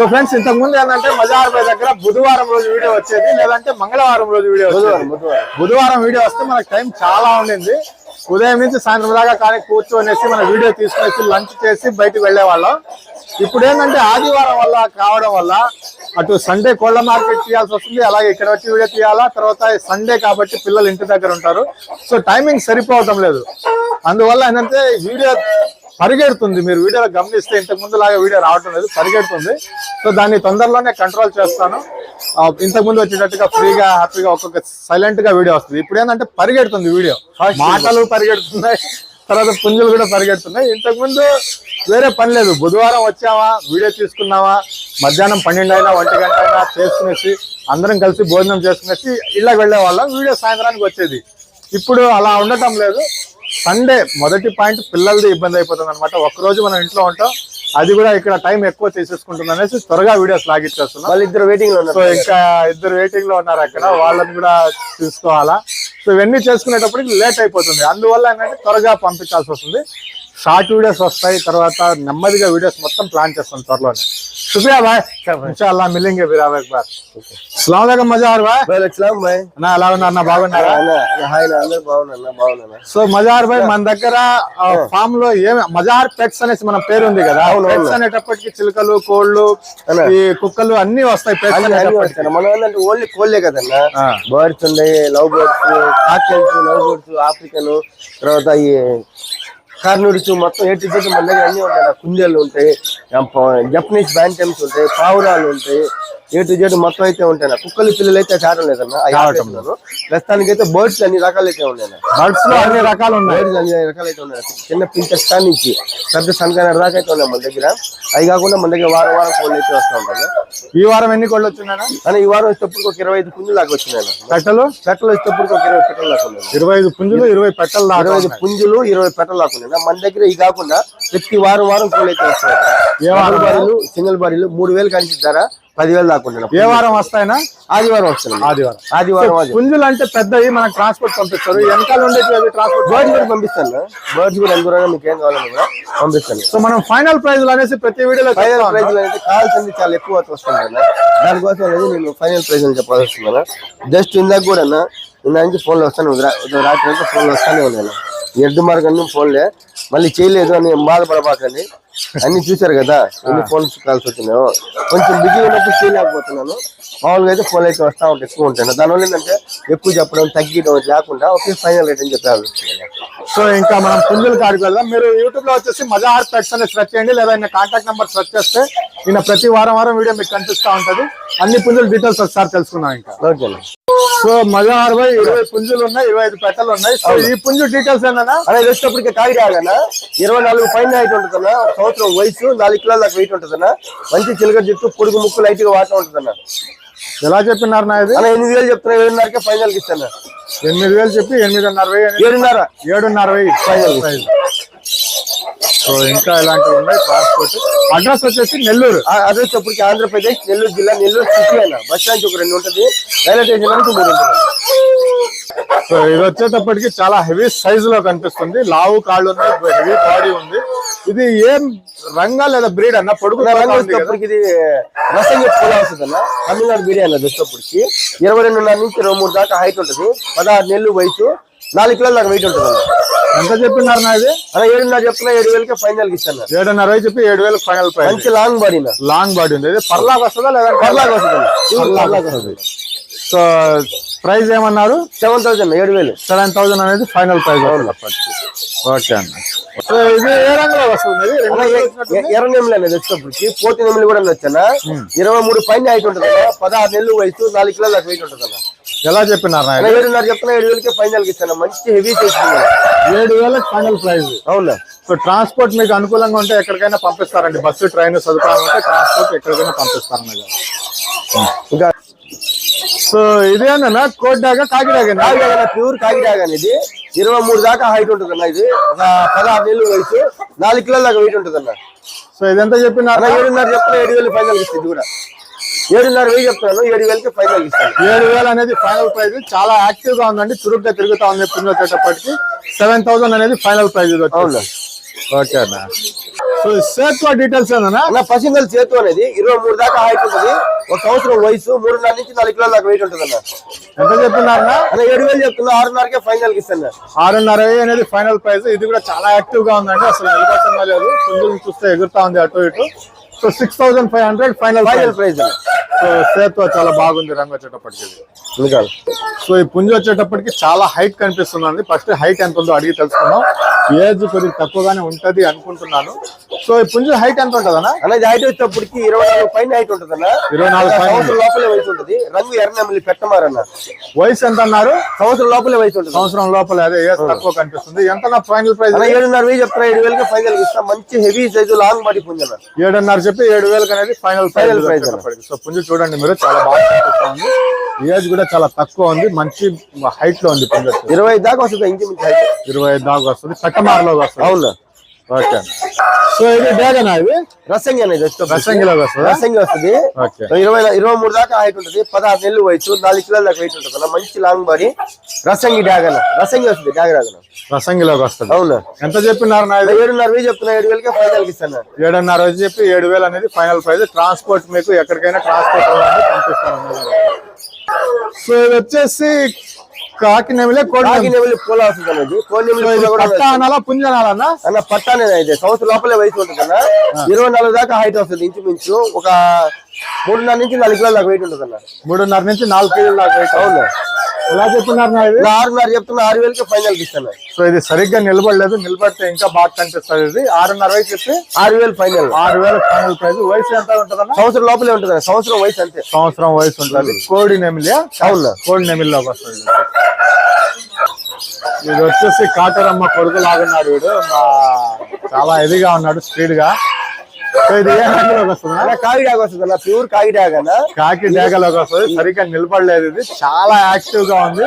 So friends ఇంతకు ముందు ఏంటంటే మజార్ దగ్గర బుధవారం రోజు వీడియో వచ్చేది లేదంటే మంగళవారం రోజు వీడియో వచ్చేది. బుధవారం. బుధవారం. వీడియో వస్తే మనకు టైం చాలా ఉండింది. ఉదయం నుంచి సాయంత్రం దాకా కానీ కూర్చొనేసి మన వీడియో తీసుకునేసి లంచ్ చేసి బయటకు వెళ్ళేవాళ్ళం. ఇప్పుడు ఏంటంటే ఆదివారం వల్ల కావడం వల్ల అటు సండే కోళ్ళ మార్కెట్ తీయాల్సి వస్తుంది అలాగే ఇక్కడ వచ్చి వీడియో తీయాలా తర్వాత సండే కాబట్టి పిల్లలు ఇంటి దగ్గర ఉంటారు. సో టైమింగ్ సరిపోవటం లేదు. అందువల్ల ఏంటంటే వీడియో పరిగెడుతుంది. మీరు వీడియోలో గమనిస్తే ఇంతకు ముందు లాగా వీడియో రావటం లేదు పరిగెడుతుంది. సో దాన్ని తొందరలోనే కంట్రోల్ చేస్తాను. ఇంతకు ముందు వచ్చేటట్టుగా ఫ్రీగా హ్యాపీగా ఒక్కొక్క సైలెంట్గా వీడియో వస్తుంది. ఇప్పుడు ఏంటంటే పరిగెడుతుంది వీడియో. మాటలు పరిగెడుతున్నాయి తర్వాత పుంజులు కూడా పరిగెడుతున్నాయి. ఇంతకు ముందు వేరే పని లేదు. బుధవారం వచ్చావా వీడియో తీసుకున్నావా మధ్యాహ్నం పన్నెండు అయినా ఒంటి గంట అయినా చేసుకునేసి అందరం కలిసి భోజనం చేసుకునేసి ఇళ్ళకి వెళ్ళే వాళ్ళం. వీడియో సాయంత్రానికి వచ్చేది. ఇప్పుడు అలా ఉండటం లేదు. సండే మొదటి పాయింట్ పిల్లలది ఇబ్బంది అయిపోతుంది అనమాట ఒక్కరోజు మనం ఇంట్లో ఉంటాం అది కూడా ఇక్కడ టైం ఎక్కువ తీసేసుకుంటుంది అనేసి త్వరగా వీడియోస్ లాగిచ్చేస్తున్నాం. వాళ్ళు ఇద్దరు వెయిటింగ్లో సో ఇంకా ఇద్దరు వెయిటింగ్లో ఉన్నారు అక్కడ వాళ్ళని కూడా చూసుకోవాలా. సో ఇవన్నీ చేసుకునేటప్పటికి లేట్ అయిపోతుంది. అందువల్ల ఏంటంటే త్వరగా పంపించాల్సి వస్తుంది. షార్ట్ వీడియోస్ వస్తాయి తర్వాత నెమ్మదిగా వీడియోస్ మొత్తం ప్లాన్ చేస్తాం త్వరలోనే. శుక్రియా బాయ్ ఇన్షాల్లా మిలింగే ఫిర్ ఆప్ ఎక్ బార్ అస్సలాం వాలేకుం మజార్ బాయ్ ఇస్లాం బాయ్ నా ఎలా ఉన్నారు నా బాగున్నారా హాయ్ నా అందరు బాగున్నా బాగున్నా సో మజార్ భాయ్ మన దగ్గర ఫామ్లో ఏమి మజార్ పెట్స్ అనేసి మన పేరు ఉంది కదా పెట్స్ అనేటప్పటికి చిలుకలు కోళ్ళు ఈ కుక్కలు అన్ని వస్తాయి పెట్స్ అనేటప్పటికి మన ఏంటంటే ఓన్లీ కోళ్ళే కదన్నా. బర్డ్స్ ఉన్నాయి లవ్ బర్డ్స్ కాకెల్స్ లవ్ బర్డ్స్ ఆఫ్రికన్ తర్వాత ఈ కార్నూరిస్ మొత్తం ఏ టు జెడ్ మన దగ్గర అన్ని ఉంటాయి. కుందేళ్ళు ఉంటాయి జపనీస్ బ్యాంటమ్స్ ఉంటాయి పావురాలు ఉంటాయి ఏ టు జెడ్ మొత్తం అయితే ఉంటాయి. కుక్కలు పిల్లలు అయితే చాటం లేదన్న. ప్రస్తుతానికి అయితే బర్డ్స్ అన్ని రకాలు అయితే ఉన్నాయి. బర్డ్స్లో అన్ని రకాలు ఉన్నాయి. బర్డ్స్ అన్ని రకాలు అయితే ఉన్నాయి చిన్న పించస్ కాడ నుంచి పెద్ద సన్కైనర్ దాకా అయితే ఉన్నాయి మన దగ్గర. అవి కాకుండా మన దగ్గర వారం వారం కోళ్ళు అయితే వస్తూ ఉంటాయి ఈ వారం ఎన్ని కోళ్ళు వచ్చినాయన కానీ ఈ వారం వచ్చేటప్పుడు ఒక ఇరవై ఐదు పుంజులు దాకా వచ్చినాయి పెట్టలు? పెట్టలు వచ్చేటప్పుడు ఒక ఇరవై పెట్టలు దాకా ఉన్నాయి ఇరవై ఐదు పుంజులు ఇరవై పెట్టలు దాకా ఇరవై ఐదు. పుంజులు ఇరవై పెట్టలు దాకా ఉన్నాయి మన దగ్గర ఈ కాకుండా ప్రతి వారం వారం కోళ్ళు అయితే వస్తాయి డబుల్ సింగిల్ బారీలు మూడు వేలు కనిసి ధర పదివేలు దాకా ఏ వారం వస్తాయినా? ఆదివారం వస్తుంది ఆదివారం. ఆదివారం పుంజులు అంటే పెద్దవి మనకు ట్రాన్స్పోర్ట్ పంపిస్తారు. వెనకాల ఉండేవి ట్రాన్స్పోర్ట్ బర్డ్స్ కూడా పంపిస్తాను. బర్డ్స్ కూడా ఎంత దూరంగా మీకు ఏం కావాలని కూడా పంపిస్తాను. సో మనం ఫైనల్ ప్రైజ్ అనేసి ప్రతి వీడియోలో ఫైనల్ ప్రైజ్ అయితే కావాల్సింది చాలా ఎక్కువ వస్తుంది దానికోసం అనేది నేను ఫైనల్ ప్రైజ్ అని చెప్పాల్సి వస్తున్నాను జస్ట్ ఇందాక కూడా ఇందా నుంచి ఫోన్లో వస్తాను. రాత్రి అంతా ఫోన్లో వస్తానే ఉన్నాను. ఎడ్డు మార్గం ఫోన్లే మళ్ళీ చేయలేదు అని బాధపడబాకండి. అన్ని చూశారు కదా ఎన్ని ఫోన్స్ కాల్సి వచ్చినాయో. కొంచెం బిజీ ఉన్నప్పుడు చేయలేకపోతున్నాను. మామూలుగా అయితే ఫోన్లు అయితే వస్తా ఉంటాయి ఎక్కువ ఉంటాయి. దానివల్ల ఏంటంటే ఎక్కువ చెప్పడం తగ్గించడం లేకుండా ఒకే ఫైనల్ రేట్ అని చెప్పాలి సో ఇంకా మనం పుంజుల కాడికి వెళ్దాం. మీరు యూట్యూబ్లో వచ్చేసి మజార్ పెట్స్ అని సెర్చ్ చేయండి లేదా ఈయన కాంటాక్ట్ నెంబర్ సెర్చ్ చేస్తే ఈయన ప్రతి వారం వారం వీడియో మీకు కనిపిస్తా ఉంటది. అన్ని పుంజుల డీటెయిల్స్ ఒకసారి తెలుసుకుందాం ఇంకా. ఓకే సో మజార్ బై ఇరవై పుంజులు ఉన్నాయి ఇరవై ఐదు పెట్టలు ఉన్నాయి. సో ఈ పుంజు డీటెయిల్స్ ఏంటన్నా అలా వచ్చేటప్పటికి కాగిడాగన ఇరవై నాలుగు పైన హైట్ ఉంటుందన్న? సంవత్సరం వయసు నాలుగు కిలోల దాకా వెయిట్ ఉంటుందన్న? మంచి చిలక జుట్టు పొడుగు ముక్కు లైట్గా వాటం ఉంటుందన్న? ఎలా చెప్పినారు నా ఇది? అలా ఎనిమిది వేలు చెప్తున్నా ఏడున్నరకే ఫైనల్కి ఇస్తాను? ఎనిమిది వేలు చెప్పి ఎనిమిదిన్నర వెయ్యి ఏడున్నర? ఏడున్నర వెయ్యి. ప్రైజ్ సో ఇంకా ఇలాంటివి ఉన్నాయి ట్రాన్స్పోర్ట్ అడ్రస్ వచ్చేసి నెల్లూరు. ఆ అదే వచ్చేప్పటికి ఆంధ్రప్రదేశ్ నెల్లూరు జిల్లా నెల్లూరు సిటీ అన్న. బస్ స్టాండ్ ఒక రెండు ఉంటుంది. రైల్వే స్టేషన్ నుంచి మూడు ఉంటుంది. సో ఇది వచ్చేటప్పటికి చాలా హెవీ సైజ్లో కనిపిస్తుంది. లావు కాళ్ళు ఉన్నాయి హెవీ బాడీ ఉంది. ఇది ఏం రంగా లేదా బ్రీడ్ అన్న? పొడుగు రంగు. వచ్చేటప్పటికి ఇది రసం వస్తుంది అన్న తమిళనాడు బిర్యానీ అది వచ్చేటప్పటికి ఇరవై రెండున్నర నుంచి ఇరవై మూడు దాకా హైట్ ఉంటుంది. పదహారు నెలలు వయసు నాలుగు కిలోల దాకా వెయిట్ ఉంటుంది అన్న ఎంత చెప్పినారు నా ఇది? అలా ఏడున్నర చెప్తున్నా ఏడు వేలకే ఫైనల్ ఇస్తాను ఏడున్నర చెప్పి ఏడు వేలు ఫైనల్ ప్రైస్ మంచి లాంగ్ బాడీ లాంగ్ బాడీ ఉంది. పర్లాగా వస్తుందా లేదా? పర్లాగా వస్తుంది? పర్లాగా వస్తుంది. సో ప్రైస్ ఏమన్నారు? సెవెన్ థౌసండ్ ఏడు వేలు. సెవెన్ థౌసండ్ అనేది ఫైనల్ ప్రైస్ ఓకే అన్న. సో ఇది ఏ రంగులో వస్తుంది. ఎర్ర నెమలి అనేది వచ్చేటప్పటికి పోతి నెమలి కూడా వచ్చానా? ఇరవై మూడు పైన హైట్ ఉంటుంది అన్న పదహారు నెలలు వయసు నాలుగు కిలోల దాకా వెయిట్ ఉంటుంది అన్న ఎలా చెప్పినారు? ఏడున్నర చెప్తున్నా ఏడు వేలకే ఫైనల్కి ఇస్తాను మంచి హెవీ చేస్తుంది ఏడు వేలకు ఫైనల్ ప్రైస్ అవునా? సో ట్రాన్స్పోర్ట్ మీకు అనుకూలంగా ఉంటే ఎక్కడికైనా పంపిస్తారండి. బస్సు ట్రైన్ సదుపాయం ఉంటే ట్రాన్స్పోర్ట్ ఎక్కడికైనా పంపిస్తారన్నది ఇంకా సో ఇదేనా కోడ్డాగా కాకిడాగా కాకిడాగన ప్యూర్ కాకిడాగ అనేది ఇరవై మూడు దాకా హైట్ ఉంటుంది అన్న ఇది. ఒక పదహారు నెలలు వయసు. నాలుగు కిలోల దాకా వెయిట్ ఉంటుంది అన్న. సో ఇదెంత చెప్పినారు? అలా ఏడున్నర చెప్తున్నా ఏడు వేలు ఫైనల్ ఇస్తుంది కూడా. ఏడున్నర వెయ్యి చెప్తున్నాను. ఏడు వేలకి ఫైనల్ ఇస్తాను. ఏడు వేలు అనేది ఫైనల్ ప్రైస్ చాలా యాక్టివ్గా ఉందండి. చురుగ్గా తిరుగుతా ఉంది పుంజు వచ్చేటప్పటికి సెవెన్ థౌసండ్ అనేది ఫైనల్ ఇది అవునా? ఓకే అన్న. సో సేత్వ డీటెయిల్స్ ఏందన్నా పసింగల్ చేతు అనేది ఇరవై మూడు దాకా హైట్ ఉంటుంది. ఒక సంవత్సరం వయసు మూడున్నర నుంచి నాలుగు కిలోల దాకా వెయిట్ ఉంటుంది అన్న ఎంత చెప్తున్నారన్నా? ఏడు వేలు చెప్తున్నా ఆరున్నరకే ఫైనల్కి ఇస్తాను ఆరున్నర అనేది ఫైనల్ ప్రైస్ ఇది కూడా చాలా యాక్టివ్గా ఉందండి. అసలు నిలబడుతుందా లేదు. పుంజులు చూస్తే ఎగురుతా ఉంది అటు ఇటు. So six thousand five hundred final final price అన్న సో సేత్వ చాలా బాగుంది రంగు వచ్చేటప్పటికి. సో ఈ పుంజు వచ్చేటప్పటికి చాలా హైట్ కనిపిస్తుందండి. ఫస్ట్ హైట్ ఎంత ఉందో అడిగి తెలుసుకుందాం. ఏజ్ కొద్దిగా తక్కువగానే ఉంటది అనుకుంటున్నాను. సో ఈ పుంజు హైట్ ఎంత ఉంటదన్నా? ఇది హైట్ వచ్చేటప్పటికి ఇరవై నాలుగు పైన హైట్ ఉంటుంది అన్న ఇరవై నాలుగు సంవత్సరం లోపలే వయసు ఉంటుంది. రంగు ఎర్రనెమ్మలి పెట్టమారన్న. వయసు ఎంత అన్నారు సంవత్సరం లోపలే వయసు ఉంటుంది. సంవత్సరం లోపల అదే ఏజ్ తక్కువ కనిపిస్తుంది. ఎంత ఫైనల్ ప్రైస్ ఏడున్నర వేలు చెప్తున్నా ఏడు వేలకి ఫైనల్ ఇస్తా. మంచి హెవీ సైజు లాంగ్ బాడీ పుంజన ఏడున్నర చెప్పి ఏడు వేలకు అనేది ఫైనల్ Final ప్రైస్ సో పుంజు చూడండి మీరు చాలా బాగా కనిపిస్తా ఉంది ఏజ్ కూడా చాలా తక్కువ ఉంది. మంచి హైట్లో ఉంది పుంజు. ఇరవై దాకా వస్తుంది ఇంటి మించి హైట్ ఇరవై ఐదు దాకా వస్తుంది. వస్తుంది అవునా ఓకే సో ఇది డ్రాగన్ ఇది రసంగి అనేది వచ్చేటప్పుడు రసంగిలోకి వస్తుందా రసంగి వస్తుంది ఓకే ఇరవై ఇరవై మూడు దాకా హైట్ ఉంటుంది పదహారు నెలలు వయసు నాలుగు కిలోల దాకా వెయిట్ ఉంటుంది మంచి లాంగ్ బాడీ రసంగి డ్యాగన్ రసంగి వస్తుంది డ్యాగన్ రసంగిలోకి వస్తుంది అవునా ఎంత చెప్పినారు ఇది ఏడున్నర వేలు చెప్తున్నా ఏడు వేలకే ఫైనల్ ఇస్తాను ఏడున్నర వచ్చి చెప్పి ఏడు వేలు అనేది ఫైనల్ ప్రైస్ ట్రాన్స్పోర్ట్ మీకు ఎక్కడికైనా ట్రాన్స్పోర్ట్ ఉందండి పంపిస్తారు సో ఇది వచ్చేసి కాకినెమిలే కోడి రాగి నెమలి. పూల వస్తుంది అనేది. కోడి నెమలి సో ఇది పూల కూడా పట్ట అనాలా పుంజ అనాలన్నా అన్న? పట్టానే అయితే సంవత్సరం లోపలే వయసు ఉంటుంది అన్న. ఇరవై నాలుగు దాకా హైట్ వస్తుంది ఇంచుమించు. ఒక మూడున్నర నుంచి నాలుగు కిలోల దాకా వెయిట్ ఉంటుంది అన్న. మూడున్నర నుంచి నాలుగు కేజీల దాకా weight. అవును. ఎలా చెప్తున్నారు ఆరున్నర చెప్తున్నా ఆరు వేలకి ఫైనల్ ఇస్తాను. సో ఇది సరిగ్గా నిలబడలేదు నిలబడితే ఇంకా బాగా కనిపిస్తుంది ఇది. ఆరున్నర వయసు చెప్పి? ఆరు వేలు ఫైనల్ ఆరు వేల ఫైనల్ ప్రైస్ వయసు ఎంత ఉంటుందన్న? సంవత్సరం లోపలే ఉంటుంది సంవత్సరం వయసు అంతే. సంవత్సరం వయసు ఉంటుంది కోడి నెమిలి అవునా. కోడి నెమిలిలోకి వస్తుంది. ఇది. వచ్చేసి కాటరమ్మ కొడుకు లాగున్నాడు వీడు చాలా ఇదిగా ఉన్నాడు స్పీడ్గా రంగులోకి వస్తుందా? డాగ్ అన్న ప్యూర్ కాగి డాగ్ అన్న కాకి డేగలోకి వస్తుంది. సరిగ్గా నిలబడలేదు ఇది. చాలా యాక్టివ్గా ఉంది.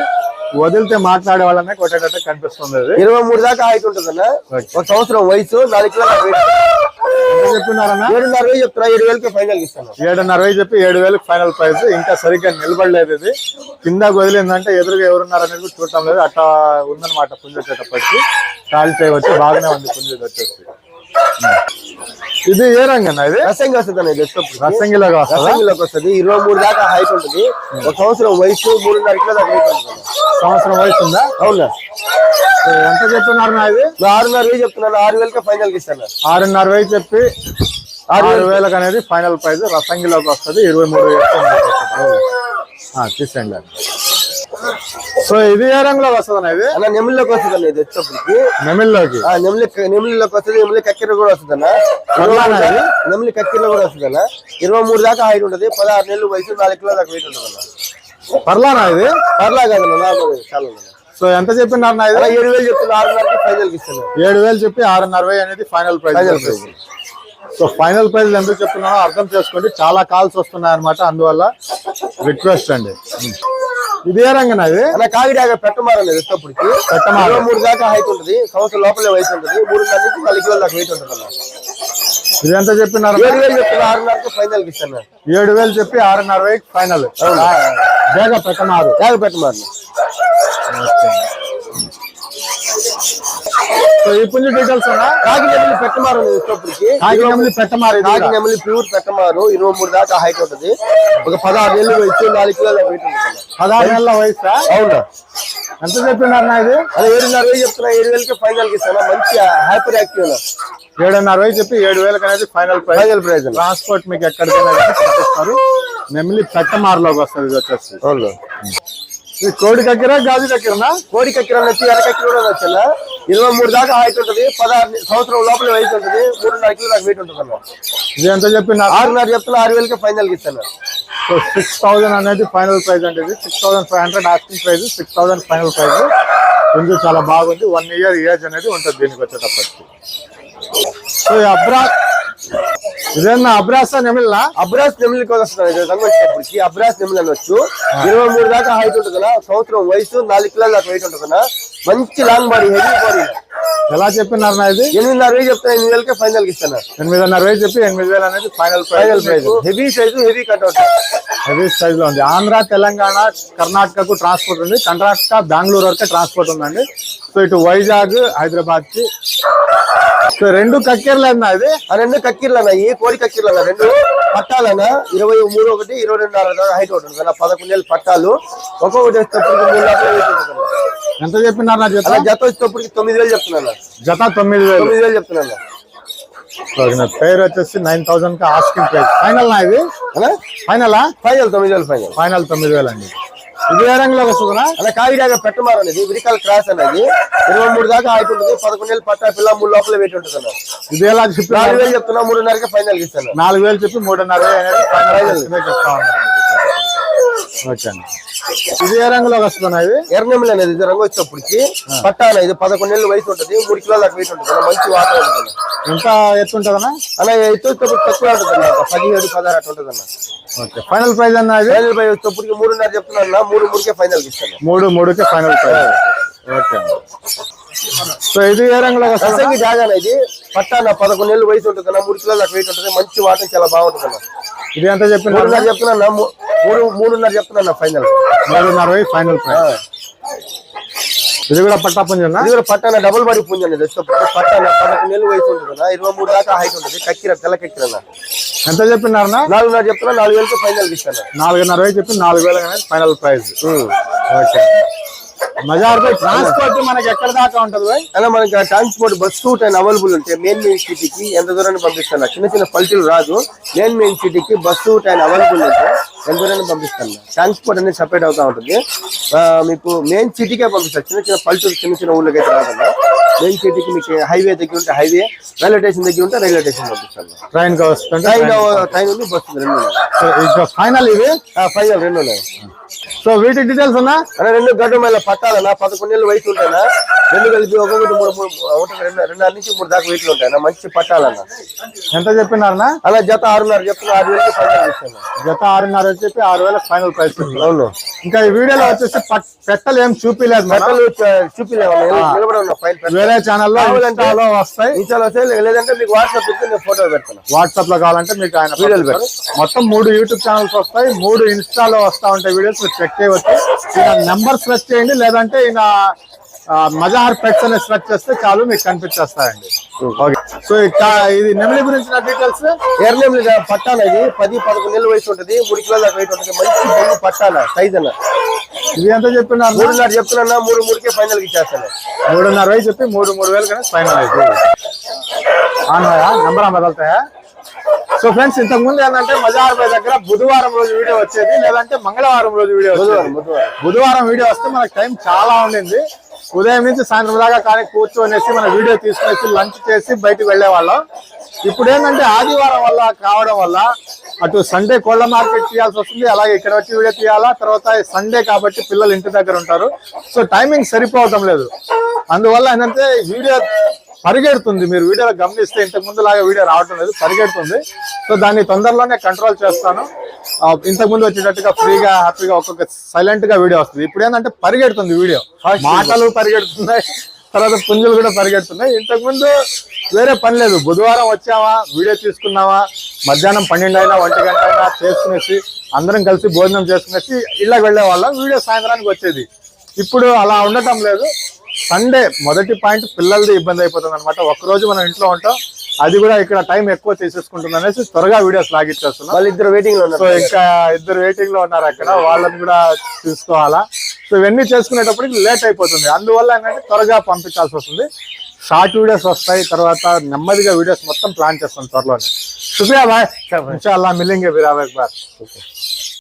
వదిలితే మాట్లాడే వాళ్ళనే కొట్టేటట్టు కనిపిస్తుంది ఇరవై మూడు దాకా ఉంటుంది అన్న ఒక సంవత్సరం వయసు నాలుగు చెప్తున్నారన్నా? ఏడున్నర వేలు చెప్తున్నా. ఏడు వేలకి ఫైనల్ ఇస్తాను. ఏడున్నర వేలు చెప్పి ఏడు వేలకు ఫైనల్ ప్రైస్ ఇంకా సరిగ్గా నిలబడలేదు ఇది. కింద వదిలిందంటే ఎదురుగా ఎవరున్నారు అనేది చూడటం లేదు. అట్లా ఉందన్నమాట పుంజు వచ్చేటప్పటికి. కాల్ చేయవచ్చు బాగానే ఉంది పుంజు వచ్చేసి. ఇది ఏ రంగన్న ఇది? రసంగి వస్తుంది ఇది రసంగిలోకి వస్తుందా? రసంగిలోకి వస్తుంది. ఇరవై మూడు దాకా హైట్ ఉంటుంది. ఒక సంవత్సరం వయసు మూడున్నర కిలో దాకా. సంవత్సరం వయసు ఉందా? అవునా? ఎంత చెప్తున్నారు నా ఇది? ఆరున్నర వేలు చెప్తున్నాను ఆరు వేలకే ఫైనల్ ఇస్తాను. ఆరున్నర వేలు చెప్పి ఆరు వేలకు అనేది ఫైనల్ ప్రైస్ రసంగిలోకి వస్తుంది. ఇరవై మూడు తీసేయండి సో ఇది ఏ రంగులోకి వస్తుంది ఇది? అన్న నెమిలిలోకి వస్తుంది అన్న ఇది వచ్చేటప్పటికి నెమిల్లోకి? ఆ నెమిలి నెమిలిలోకి వస్తుంది నెమిలి కక్కెర కూడా వస్తుంది అన్న నెమిలి కక్కెరలో కూడా వస్తుంది అన్న ఇరవై మూడు దాకా హైట్ ఉంటుంది పదహారు నెలలు వయసు నాలుగు కిలో దాకా వెయిట్ ఉంటుంది అన్న పర్లానా ఇది? పర్లా కాదన్న నార్మల్ చాలా. సో ఎంత చెప్పినారు నా ఇది ఏడు వేలు చెప్తున్నా ఆరున్నరకి ఫైనల్ ఇస్తాను ఏడు వేలు చెప్పి ఆరున్నర అనేది final final price price so final price ఎందుకు చెప్తున్నానో అర్థం చేసుకోండి. చాలా కాల్స్ వస్తున్నాయి అనమాట అందువల్ల రిక్వెస్ట్ అండి. ఇది రంగన ఇది అన్న కాగిడాగ పెట్టమారనేది వచ్చేటప్పటికి పెట్టమార. ఇరవై మూడు దాకా హైట్ ఉంటుంది. సంవత్సరం లోపలే వయసు ఉంటుంది. మూడున్నర నుంచి నాలుగు కిలో దాకా వెయిట్ ఉంటుంది అన్న ఇది ఎంత చెప్పినారు? ఏడు వేలు చెప్తున్నా ఆరున్నరకి ఫైనల్ ఇస్తాను. ఏడు వేలు చెప్పి ఆరున్నర ఫైనల్ బేగ పెట్టమారు. కాగి పెట్టమారు. పుంజు డీటెయిల్స్ కాకి నెమలి పెట్టమారు అనేది వచ్చేటప్పటికి కాకినెమిలి పెట్టమారు కూడా. నెమలి ప్యూర్ పెట్టమారు. ఇరవై మూడు దాకా హైట్ ఉంటుంది. ఒక పదహారు నెలలు వయసు నాలుగు కిలోల వెయిట్ ఉంటుంది. పదహారు నెలల వయసు? అవునా? ఎంత చెప్పినారు నా ఇది? అదే ఏడున్నర వేలు చెప్తున్నా. ఏడు వేలకి ఫైనల్ ఇస్తాను? మంచి హ్యాపీ యాక్టివ్ ఏడున్నర వేలు చెప్పి ఏడు వేలకు అనేది ఫైనల్ ప్రైజ్ అన్న. ట్రాన్స్పోర్ట్ మీకు ఎక్కడికైనా కానీ పంపిస్తారు. నెమిలి పెట్టమారులోకి వస్తుంది ఇది వచ్చేసి. కోడి దగ్గర గాజు దగ్గరనా కోడి కక్కిర వచ్చి ఎర్ర కక్కిర వచ్చాను ఇరవై మూడు దాకా హైట్ ఉంటుంది. పదహారు సంవత్సరం లోపల వయసు ఉంటుంది. మూడున్నర కిలో దాకా వెయిట్ ఉంటుంది అన్న ఇది ఎంత చెప్పినారు ఆరున్నర చెప్తున్నా ఆరు వేలకి ఫైనల్ ఇస్తాను. సో సిక్స్ థౌసండ్ అనేది ఫైనల్ ప్రైస్ అంటే ఇది. Six thousand five hundred asking price six thousand final price కొంచెం చాలా బాగుంది. వన్ ఇయర్ ఏజ్ అనేది ఉంటుంది దీనికి వచ్చేటప్పటికి. సో అబ్రా ఇదేనా? అబ్రాసా నెమిల్లా అబ్రాస్ నెమిలికి వస్తుంది ఇది రంగు అబ్రాస్ నెమిలి అనొచ్చు. ఇరవై మూడు దాకా హైట్ ఉంటుంది సంవత్సరం వయసు నాలుగు కిలో దాకా వెయిట్ ఉంటుంది మంచి లాంగ్ బాడీ హెవీ బాడీ ఎలా చెప్పినారు ఇది? ఎనిమిదిన్నర వేలు చెప్తున్నా ఎనిమిది వేలకే ఫైనల్ ఇస్తాను. ఎనిమిదిన్నర వేలు చెప్పి ఎనిమిది వేలు అనేది final final price heavy size heavy cutout heavy సైజ్లో ఉంది. ఆంధ్ర తెలంగాణ కర్ణాటకకు ట్రాన్స్పోర్ట్ ఉంది. కర్ణాటక బెంగళూరు వరకు ట్రాన్స్పోర్ట్ ఉందండి. సో ఇటు వైజాగ్ హైదరాబాద్కి సో రెండు కక్కెరలేనా ఇది? ఆ రెండు కక్కిర్లు అన్న. ఈ కోడి కక్కిర్లు అన్న? రెండు పట్టాలన్న. ఇరవై మూడు ఒకటి ఇరవై రెండు హైట్ ఒకటి ఉంటుంది పదకొండు ఏళ్ళు పట్టాలు. ఒక్కొక్కటి మూడు ఎంత చెప్పినారు నా జత? జత వచ్చేటప్పటికి తొమ్మిది వేలు చెప్తున్నాను. జత తొమ్మిది వేలు. తొమ్మిది వేలు చెప్తున్నాను. పేరు వచ్చేసి నైన్ థౌసండ్కి ఆస్కింగ్ ప్రైస్ ఫైనల్ నా ఇది? ఫైనలా ఫైనల్ తొమ్మిది వేలు ఫైనల్ ఫైనల్ తొమ్మిది వేలు అండి. ఇది ఏ రంగులో వస్తుందా అలా కాగిడాగా పెట్టమారు అనేది విరికాల క్రాస్ అనేది ఇరవై మూడు దాకా ఉంటుంది పదకొండు వేలు పట్టా పిల్ల మూడు లోపల వెయిట్ ఉంటుంది ఇది ఎలా చెప్పి నాలుగు వేలు చెప్తున్నా మూడున్నరకి ఫైనల్ ఇస్తాను. నాలుగు వేలు చెప్పి మూడున్నర అనేది ఫైనల్ చెప్తా ఉన్నారు ఓకే అండి. ఇది ఏ రంగులో వస్తుందా ఇది ఎర్రనెమ్మలు అనేది ఇది రంగు వచ్చేటప్పటికి పట్టా అనేది పదకొండు నెలలు వయసు ఉంటుంది మూడు కిలోల దాకా వెయిట్ ఉంటుంది. మంచి వాటర్ ఉంటుంది. ఎంత ఎత్తు ఉంటుందన్నా అలా ఎత్తు వచ్చేటప్పుడు తక్కువ ఉంటుంది పదిహేడు పదహారు అట్లా ఉంటుంది అన్న ఓకే ఫైనల్ ప్రైస్ అన్న ఇది? ఫైనల్ పై వచ్చేటప్పటికి మూడున్నర చెప్తున్నాను అన్న మూడు మూడుకే ఫైనల్ ఇస్తాను. మూడు మూడుకి ఫైనల్ ప్రైస్ ఓకే. సో ఇది ఏ రంగులో వస్తుంది రసంగి జాగా ఇది. పట్టా అన్న పదకొండు నెలలు వయసు ఉంటుంది అన్న మూడు కిలోల దాకా వెయిట్ ఉంటుంది మంచి వాటర్ చాలా బాగుంటుంది అన్న ఇది ఎంత మూడున్నర చెప్తున్నా మూడు మూడున్నర చెప్తున్నా ఫైనల్ మూడున్నర ఫైనల్ ప్రైస్ ఇది కూడా పట్టా పుంజున్నా ఇది కూడా పట్టాన డబుల్ బాడీ పుంజ అనేది వచ్చేటప్పుడు పట్టాన పదకొండు నెలలు వయసు ఉంటుంది ఇరవై మూడు దాకా హైట్ ఉంటుంది. కక్కిర తెల్ల కక్కిర అన్న. ఎంత చెప్పినారన్నా? నాలుగున్నర చెప్తున్నా నాలుగు వేలకి ఫైనల్ ఇస్తాను. నాలుగున్నర చెప్పి నాలుగు వేలు ఫైనల్ ప్రైస్. ఓకే మజార్ పై ట్రాన్స్పోర్ట్ మనకి ఎక్కడ దాకా ఉంటుంది భాయ్ అలా మనకి ట్రాన్స్పోర్ట్ బస్సు టైం అవైలబుల్ ఉంటే మెయిన్ మెయిన్ సిటీకి ఎంత దూరాన్ని పంపిస్తాను? చిన్న చిన్న పల్టీలు రాదు. మెయిన్ మెయిన్ సిటీకి బస్సు టైం అవైలబుల్ ఉంటే ఎంత దూరాన్ని పంపిస్తాను? ట్రాన్స్పోర్ట్ అనేది సపరేట్ అవుతా ఉంటుంది. ఆ, మీకు మెయిన్ సిటీకే పంపిస్తాను. చిన్న చిన్న పల్టీలు చిన్న చిన్న ఊళ్ళకి అయితే రాదన్న మెయిన్ సిటీకి మీకు హైవే దగ్గర ఉంటే హైవే రైల్వే స్టేషన్ దగ్గర ఉంటే రైల్వే స్టేషన్ పంపిస్తాను. ట్రైన్ ట్రైన్ ట్రైన్ ఉంది బస్సు ఉంది రెండు ఫైనల్ ఇది ఫైనల్ రెండు ఉన్నాయి. సో వీటి డీటెయిల్స్ ఉన్నా అలా రెండు గడ్డ మళ్ళీ పట్టాలన్నా పదకొండు నెలలు వయసు ఉంటాయన్నా రెండు కలిపి ఒక్కొక్కటి మూడు ఒకటి రెండు రెండున్నర నుంచి మూడు దాకా వెయిట్లు ఉంటాయన్నా మంచి పట్టాలన్నా. ఎంత చెప్పినారన్నా? అలా జత ఆరున్నర చెప్తున్నా ఆరు వేలకి ఫైనల్ జత ఆరున్నర చెప్పి ఆరు వేల ఫైనల్ ప్రైస్ అవును. ఇంకా ఈ వీడియోలో వచ్చేసి పట్- పెట్టలు ఏం చూపిలేదు. పట్టాలు ఫైల్ వేరే ఛానల్లో ఇన్స్టాలో వస్తాయి. ఇన్స్టాలో వస్తే లేదంటే మీకు వాట్సాప్ ఇస్తే నేను ఫోటో పెడతాను. వాట్సాప్లో కావాలంటే మీకు ఆయన వీడియోలు పంపిస్తారు. మొత్తం మూడు యూట్యూబ్ ఛానల్స్ వస్తాయి. మూడు ఇన్స్టాలో వస్తా ఉంటాయి వీడియోస్. మీరు చెక్ చేయవచ్చు. ఈయన నెంబర్ సెర్చ్ చేయండి లేదంటే ఈయన మజాహర్ పెట్స్ అనే సెర్చ్ చేస్తే చాలు మీకు కనిపించేస్తాయండి. ఓకే. సో ఇక ఇది నెమలి గురించిన డీటెయిల్స్? ఎర్రలేం పట్టాల ఇది. పది పదకొండు నెలల వయసు ఉంటుంది. మూడు కిలోల దాకా వెయిట్ ఉంటుంది. మంచి బొంగు పట్టాల సైజ్ అన్న. ఇది ఎంత చెప్పినారు మూడున్నర చెప్తున్నా మూడు మూడుకే ఫైనల్ ఇచ్చేస్తాను మూడున్నర వేలు చెప్పి మూడు మూడు వేలు కానీ ఫైనల్ అయితే అన్నాయా నెంబర్ బదలుతాయా? సో ఫ్రెండ్స్ ఇంతకు ముందు ఏంటంటే మజార్ దగ్గర బుధవారం రోజు వీడియో వచ్చేది లేదంటే మంగళవారం రోజు వీడియో వచ్చేది. బుధవారం. బుధవారం. వీడియో వస్తే మనకు టైం చాలా ఉండింది. ఉదయం నుంచి సాయంత్రం దాకా కానీ కూర్చొనేసి మన వీడియో తీసుకునేసి లంచ్ చేసి బయటకు వెళ్ళేవాళ్ళం. ఇప్పుడు ఏంటంటే ఆదివారం వల్ల కావడం వల్ల అటు సండే కోళ్ళ మార్కెట్ తీయాల్సి వస్తుంది అలాగే ఇక్కడ వచ్చి వీడియో తీయాలా తర్వాత సండే కాబట్టి పిల్లలు ఇంటి దగ్గర ఉంటారు. సో టైమింగ్ సరిపోవటం లేదు. అందువల్ల ఏంటంటే వీడియో పరిగెడుతుంది. మీరు వీడియోలో గమనిస్తే ఇంతకు ముందు లాగా వీడియో రావటం లేదు పరిగెడుతుంది. సో దాన్ని తొందరలోనే కంట్రోల్ చేస్తాను. ఇంతకు ముందు వచ్చేటట్టుగా ఫ్రీగా హ్యాపీగా ఒక్కొక్క సైలెంట్గా వీడియో వస్తుంది. ఇప్పుడు ఏంటంటే పరిగెడుతుంది వీడియో. మాటలు పరిగెడుతున్నాయి తర్వాత పుంజులు కూడా పరిగెడుతున్నాయి. ఇంతకు ముందు వేరే పని లేదు. బుధవారం వచ్చావా? వీడియో తీసుకున్నావా? మధ్యాహ్నం పన్నెండు అయినా ఒంటి గంట అయినా చేసుకునేసి అందరం కలిసి భోజనం చేసుకునేసి ఇళ్ళకి వెళ్ళే వాళ్ళం. వీడియో సాయంత్రానికి వచ్చేది. ఇప్పుడు అలా ఉండటం లేదు. సండే మొదటి పాయింట్ పిల్లలది ఇబ్బంది అయిపోతుంది అనమాట ఒక్కరోజు మనం ఇంట్లో ఉంటాం అది కూడా ఇక్కడ టైం ఎక్కువ తీసేసుకుంటుంది అనేసి త్వరగా వీడియోస్ లాగిచ్చేస్తున్నాం. వాళ్ళు ఇద్దరు వెయిటింగ్లో సో ఉన్నారు ఇంకా ఇద్దరు వెయిటింగ్లో ఉన్నారు అక్కడ వాళ్ళని కూడా చూసుకోవాలా. సో ఇవన్నీ చేసుకునేటప్పటికి లేట్ అయిపోతుంది. అందువల్ల ఏంటంటే త్వరగా పంపించాల్సి వస్తుంది. షార్ట్ వీడియోస్ వస్తాయి తర్వాత నెమ్మదిగా వీడియోస్ మొత్తం ప్లాన్ చేస్తాం త్వరలోనే. శుక్రియా బాయ్ ఇన్షాల్లా మిలింగే బిరాబ్ బార్